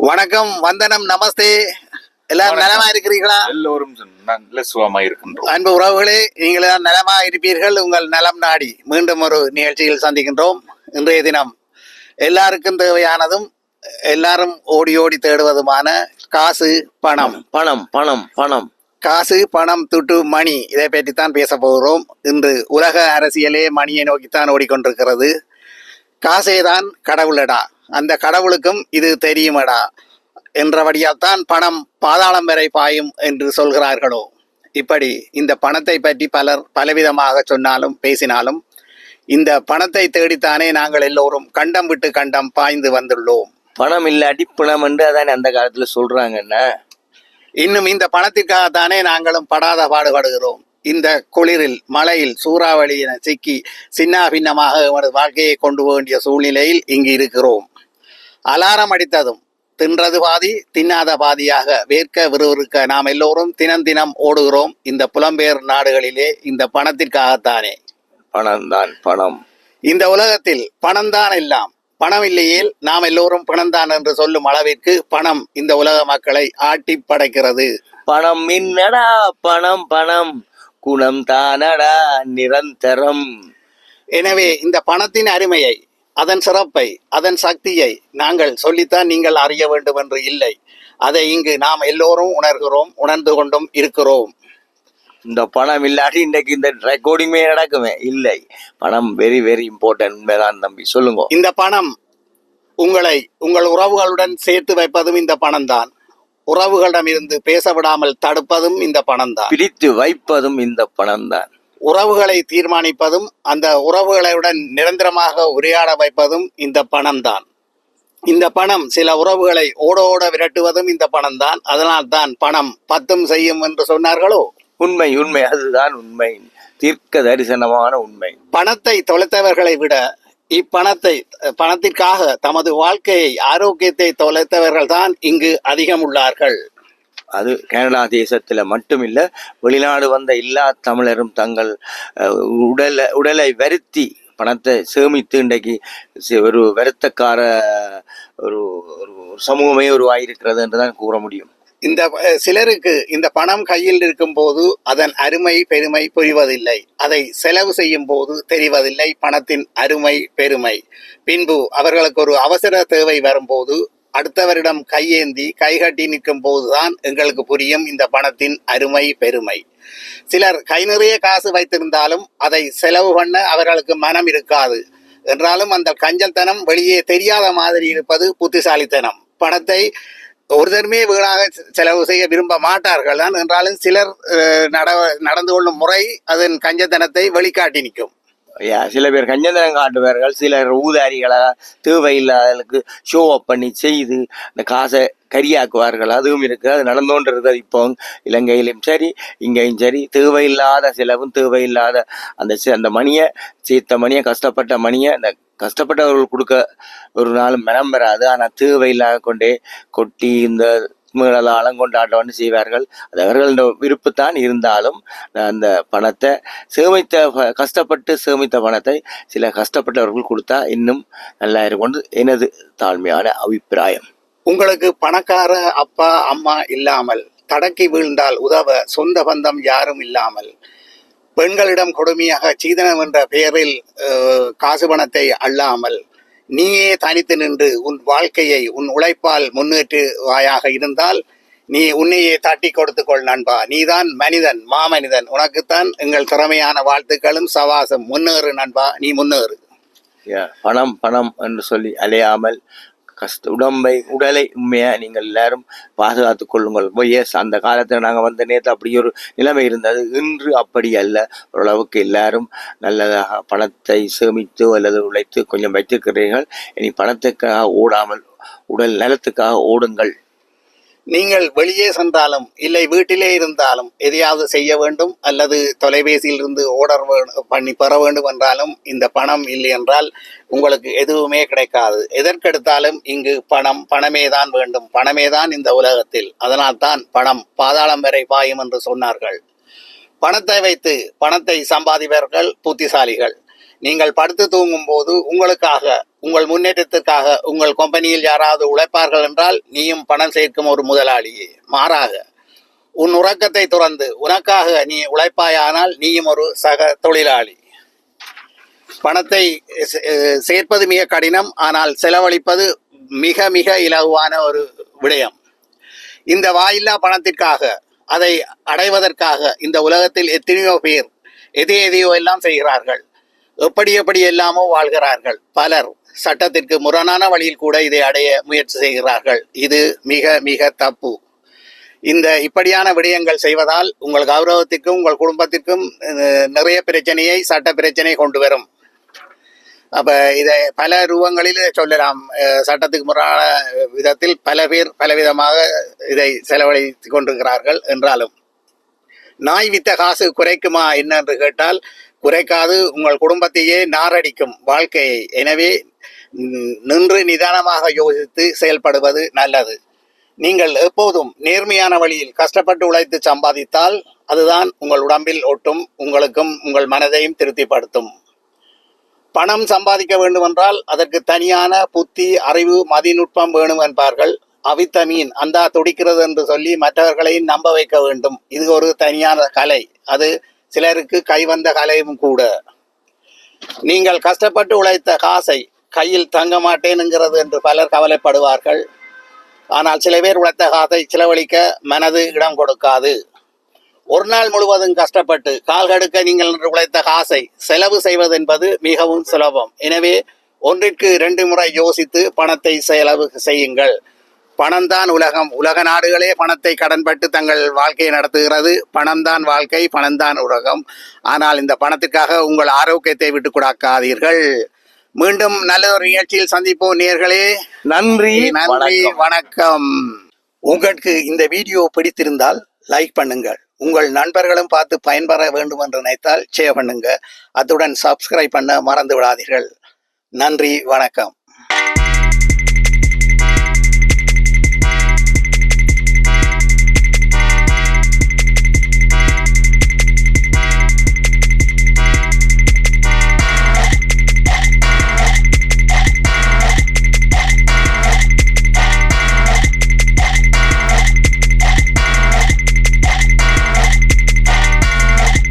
வணக்கம் வந்தனம் நமஸ்தே. எல்லாரும். நலமா இருக்கிறீர்களா? எல்லோரும் நல்ல சுகமாக இருக்கின்றோம். அன்பு உறவுகளே நீங்கள் நலமா இருப்பீர்கள். உங்கள் நலம் நாடி மீண்டும் ஒரு நிகழ்ச்சியில் சந்திக்கின்றோம். இன்றைய தினம் எல்லாருக்கும் தேவையானதும் எல்லாரும் ஓடி ஓடி தேடுவதுமான காசு பணம். பணம் பணம் பணம். காசு பணம் துட்டு மணி இதை பற்றித்தான் பேச போகிறோம். இன்று உலக அரசியலே மணியை நோக்கித்தான் ஓடிக்கொண்டிருக்கிறது. காசே தான் கடவுளடா அந்த கடவுளுக்கும் இது தெரியுமடா என்றபடியால் தான் பணம் பாதாளம் வரை பாயும் என்று சொல்கிறார்களோ? இப்படி இந்த பணத்தை பற்றி பலர் பலவிதமாக சொன்னாலும் பேசினாலும் இந்த பணத்தை தேடித்தானே நாங்கள் எல்லோரும் கண்டம் விட்டு கண்டம் பாய்ந்து வந்துள்ளோம். பணம் இல்லாட்டி பிணம் என்று அதான் அந்த காலத்துல சொல்றாங்கன்னா இன்னும் இந்த பணத்திற்காகத்தானே நாங்களும் படாத பாடுபடுகிறோம். இந்த குளிரில் மழையில் சூறாவளி என சிக்கி சின்ன பின்னமாக எமது வாழ்க்கையை கொண்டு போக வேண்டிய சூழ்நிலையில் இங்கு இருக்கிறோம். அலாரம் அடித்ததும் தின்றது பாதி தின்னாத பாதியாக வேர்க்க விறுவிறுக்க நாம் எல்லோரும் தினம் தினம் ஓடுகிறோம் இந்த புலம்பெயர் நாடுகளிலே இந்த பணத்திற்காகத்தானே. பணம் தான் பணம். இந்த உலகத்தில் பணம்தான் எல்லாம். பணம் இல்லையேல் நாம் எல்லோரும் பணம்தான் என்று சொல்லும் அளவிற்கு பணம் இந்த உலக மக்களை ஆட்டி படைக்கிறது. பணம் மின்னடா பணம் பணம். குணம் தானடா நிரந்தரம். எனவே இந்த பணத்தின் அருமையை அதன் சிறப்பை அதன் சக்தியை நாங்கள் சொல்லித்தான் நீங்கள் அறிய வேண்டும் என்று இல்லை. அதை இங்கு நாம் எல்லோரும் உணர்கிறோம் உணர்ந்து கொண்டும் இருக்கிறோம். இந்த பணம் இல்லாட்டி இன்றைக்கு இந்த ரெக்கார்டிங்கே நடக்குமே? இல்லை. பணம் வெரி வெரி இம்பார்ட்டன்ட் உண்மைதான் தம்பி சொல்லுங்க. இந்த பணம் உங்களை உங்கள் உறவுகளுடன் சேர்த்து வைப்பதும் இந்த பணம்தான். உறவுகளிடமிருந்து பேச விடாமல் தடுப்பதும் இந்த பணம்தான். பிரித்து வைப்பதும் இந்த பணம் தான் உறவுகளை தீர்மானிப்பதும் அந்த உறவுகளுடன் நிரந்தரமாக உரையாட வைப்பதும் இந்த பணம்தான். இந்த பணம் சில உறவுகளை ஓட ஓட விரட்டுவதும் இந்த பணம்தான். அதனால் தான் பணம் பத்தும் செய்யும் என்று சொன்னார்களோ? உண்மை உண்மை. அதுதான் உண்மை. தீர்க்க தரிசனமான உண்மை. பணத்தை தொலைத்தவர்களை விட இப்பணத்தை பணத்திற்காக தமது வாழ்க்கையை ஆரோக்கியத்தை தொலைத்தவர்கள் தான் இங்கு அதிகம் உள்ளார்கள் அது கனடா மட்டும் இல்லை வெளிநாடு வந்த எல்லா தமிழரும் தங்கள் உடலை உடலை வருத்தி பணத்தை சேமித்து இன்றைக்கு ஒரு வருத்தக்கார ஒரு ஒரு சமூகமே உருவாகியிருக்கிறது என்று தான் கூற முடியும். இந்த சிலருக்கு இந்த பணம் கையில் இருக்கும்போது அதன் அருமை பெருமை புரிவதில்லை. அதை செலவு செய்யும் போது தெரிவதில்லை. பணத்தின் அருமை பெருமை. பின்பு அவர்களுக்கு ஒரு அவசர தேவை வரும்போது அடுத்தவரிடம் கையேந்தி கைகட்டி நிற்கும் போதுதான் எங்களுக்கு புரியும் இந்த பணத்தின் அருமை பெருமை. சிலர் கை நிறைய காசு வைத்திருந்தாலும் அதை செலவு பண்ண அவர்களுக்கு மனம் இருக்காது. என்றாலும் அந்த கஞ்சல்தனம் வெளியே தெரியாத மாதிரி இருப்பது புத்திசாலித்தனம். பணத்தை ஒருத்தருமே வீணாக செலவு செய்ய விரும்ப மாட்டார்கள் தான். என்றாலும் சிலர் நட நடந்து கொள்ளும் முறை அதன் கஞ்சத்தனத்தை வெளிக்காட்டி நிற்கும். சில பேர் கஞ்சந்தனம் காட்டுவார்கள் சிலர் ஊதாரிகளாக தேவையில்லாதவர்களுக்கு ஷோ அப் பண்ணி செய்து அந்த காசை கரியாக்குவார்கள். அதுவும் இருக்குது அது நடந்தோன்றது இப்போ இலங்கையிலும் சரி இங்கேயும் சரி. தேவையில்லாத செலவும் தேவையில்லாத அந்த அந்த மணியை சீத்த மணியை கஷ்டப்பட்ட மணியை அந்த கஷ்டப்பட்டவர்கள் கொடுக்க ஒரு நாளும் மனம் வராது. ஆனால் தேவையில்லாத கொண்டே கொட்டி இந்த மேலாளம் கொண்டாட்டம்னு செய்வார்கள். அது அவர்களோட விருப்பத்தான் இருந்தாலும் அந்த பணத்தை சேமித்த ப- கஷ்டப்பட்டு சேமித்த பணத்தை சில கஷ்டப்பட்டவர்கள் கொடுத்தா இன்னும் நல்லா இருக்கும் எனது தாழ்மையான அபிப்பிராயம். உங்களுக்கு பணக்கார அப்பா அம்மா இல்லாமல் தடக்கி வீழ்ந்தால் உதவ சொந்த பந்தம் யாரும் இல்லாமல் பெண்களிடம் கொடுமையாக சீதனம் என்ற பெயரில் காசு பணத்தை அள்ளாமல் நீயே தனித்து நின்று உன் வாழ்க்கையை உன் உழைப்பால் முன்னேற்றுவாயாக இருந்தால் நீ உன்னையே தட்டி கொடுத்துக்கொள் நண்பா. நீதான் மனிதன் மாமனிதன். உனக்குத்தான் எங்கள் திறமையான வாழ்த்துக்களும் சவாசம். முன்னேறு நண்பா நீ முன்னேறு. பணம் பணம் என்று சொல்லி அலையாமல் கஷ்ட உடம்பை உடலை உண்மையாக நீங்கள் எல்லாரும் பாதுகாத்து கொள்ளுங்கள். எஸ் அந்த காலத்தில் நாங்கள் வந்த நேரத்தில் அப்படி ஒரு நிலைமை இருந்தது. இன்று அப்படி அல்ல. ஓரளவுக்கு எல்லாரும் நல்லதாக பணத்தை சேமித்து அல்லது உழைத்து கொஞ்சம் வைத்திருக்கிறீர்கள். இனி பணத்துக்காக ஓடாமல் உடல் நலத்துக்காக ஓடுங்கள். நீங்கள் வெளியே சென்றாலும் இல்லை வீட்டிலே இருந்தாலும் எதையாவது செய்ய வேண்டும் அல்லது தொலைபேசியில் இருந்து ஓர்டர் பண்ணி பெற வேண்டும் என்றாலும் இந்த பணம் இல்லை என்றால் உங்களுக்கு எதுவுமே கிடைக்காது. எதற்கெடுத்தாலும் இங்கு பணம் பணமே தான் வேண்டும். பணமே தான் இந்த உலகத்தில். அதனால் தான் பணம் பாதாளம் வரை பாயும் என்று சொன்னார்கள். பணத்தை வைத்து பணத்தை சம்பாதிப்பவர்கள் புத்திசாலிகள். நீங்கள் படுத்து தூங்கும் போது உங்களுக்காக உங்கள் முன்னேற்றத்திற்காக உங்கள் கம்பெனியில் யாராவது உழைப்பார்கள் என்றால் நீயும் பணம் சேர்க்கும் ஒரு முதலாளியே. மாறாக உன் உறக்கத்தை துறந்து உனக்காக நீ உழைப்பாயானால் நீயும் ஒரு சக தொழிலாளி. பணத்தை சேர்ப்பது மிக கடினம் ஆனால் செலவழிப்பது மிக மிக இலகுவான ஒரு விடயம். இந்த வாயில்லா பணத்திற்காக அதை அடைவதற்காக இந்த உலகத்தில் எத்தனையோ பேர் எதையோ எதையோ எல்லாம் செய்கிறார்கள். எப்படி எப்படி எல்லாமோ வாழ்கிறார்கள். பலர் சட்டத்திற்கு முரணான வழியில் கூட இதை அடைய முயற்சி செய்கிறார்கள். இது மிக மிக தப்பு. இந்த இப்படியான விடயங்கள் செய்வதால் உங்கள் கௌரவத்திற்கும் உங்கள் குடும்பத்திற்கும் நிறைய பிரச்சனையை சட்ட பிரச்சனை கொண்டு வரும். அப்ப இதை பல ரூபங்களில் சொல்லலாம். அஹ், சட்டத்துக்கு முரணான விதத்தில் பல பேர் பலவிதமாக இதை செலவழித்துக் கொண்டிருக்கிறார்கள் என்றாலும். நாய் வித்த காசு குறைக்குமா என்ன என்று கேட்டால் குறைக்காது உங்கள் குடும்பத்தையே நாரடிக்கும் வாழ்க்கையை எனவே நின்று நிதானமாக யோசித்து செயல்படுவது நல்லது. நீங்கள் எப்போதும் நேர்மையான வழியில் கஷ்டப்பட்டு உழைத்து சம்பாதித்தால் அதுதான் உங்கள் உடம்பில் ஒட்டும் உங்களுக்கும் உங்கள் மனதையும் திருப்திப்படுத்தும். பணம் சம்பாதிக்க வேண்டுமென்றால் அதற்கு தனியான புத்தி அறிவு மதிநுட்பம் வேணும் என்பார்கள். அவித்த மீன் அந்தா துடிக்கிறது என்று சொல்லி மற்றவர்களையும் நம்ப வைக்க வேண்டும். இது ஒரு தனியான கலை. அது சிலருக்கு கைவந்த கலையும் கூட. நீங்கள் கஷ்டப்பட்டு உழைத்த காசை கையில் தங்க மாட்டேனுங்கிறது என்று பலர் கவலைப்படுவார்கள். ஆனால் சில பேர் உழைத்த காசை செலவழிக்க மனது இடம் கொடுக்காது. ஒரு நாள் முழுவதும் கஷ்டப்பட்டு கால் கடுக்க நீங்கள் என்று உழைத்த காசை செலவு செய்வது என்பது மிகவும் சுலபம். எனவே ஒன்றிற்கு இரண்டு முறை யோசித்து பணத்தை செலவு செய்யுங்கள். பணம்தான் உலகம். உலக நாடுகளே பணத்தை கடன்பட்டு தங்கள் வாழ்க்கையை நடத்துகிறது. பணம்தான் வாழ்க்கை பணம்தான் உலகம். ஆனால் இந்த பணத்திற்காக உங்கள் ஆரோக்கியத்தை விட்டு கொடுக்காதீர்கள். மீண்டும் நல்ல ஒரு நிகழ்ச்சியில் சந்திப்போம் நேர்களே. நன்றி நன்றி வணக்கம். வணக்கம். உங்களுக்கு இந்த வீடியோ பிடித்திருந்தால் லைக் பண்ணுங்கள். உங்கள் நண்பர்களும் பார்த்து பயன்பெற வேண்டும் என்று நினைத்தால் ஷேர் பண்ணுங்க. அத்துடன் சப்ஸ்கிரைப் பண்ண மறந்து விடாதீர்கள். நன்றி வணக்கம்.